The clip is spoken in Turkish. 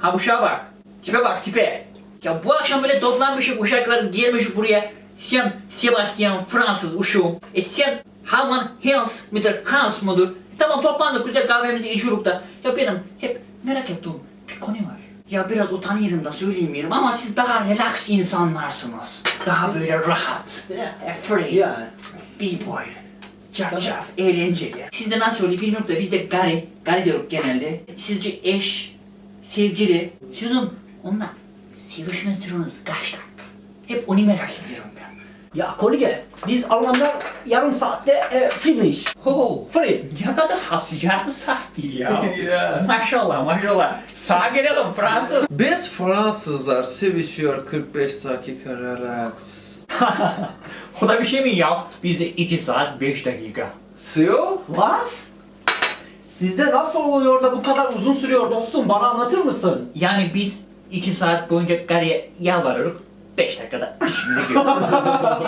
Ha bu uşağa bak. Tipe bak tipe. Ya bu akşam böyle toplanmışık uşaklar gelmiş buraya. Sen Sebastian Fransız uşağım. E sen Halman Hans midir Hans mıdır? E tamam toplandık güzel kahvemizi içiyoruz da. Ya benim hep merak ettiğim bir konu var. Ya biraz utanıyorum da söyleyemiyorum ama siz daha relax insanlarsınız. Daha böyle rahat. E, free. Yani. B-boy. Çaf çaf, eğlenceli. Sizde nasıl oluyor bilmiyorum da bizde gari, gari diyoruz genelde. Sizce eş, sevgili, sizin onunla sevişme süreniz kaç dakika? Hep onu merak ediyorum ben. Ya Kolge, biz Almanlar yarım saatte e, finish. Ho, Free. ne kadar hasıcar mı sahti ya? Ya. maşallah maşallah. Sağa gelelim Fransız. Biz Fransızlar sevişiyor 45 dakika relax. o da bir şey mi ya? Bizde 2 saat 5 dakika. Sio? Was? Sizde nasıl oluyor da bu kadar uzun sürüyor dostum? Bana anlatır mısın? Yani biz 2 saat boyunca gariye yalvarırız. 5 dakikada işimize geliyor.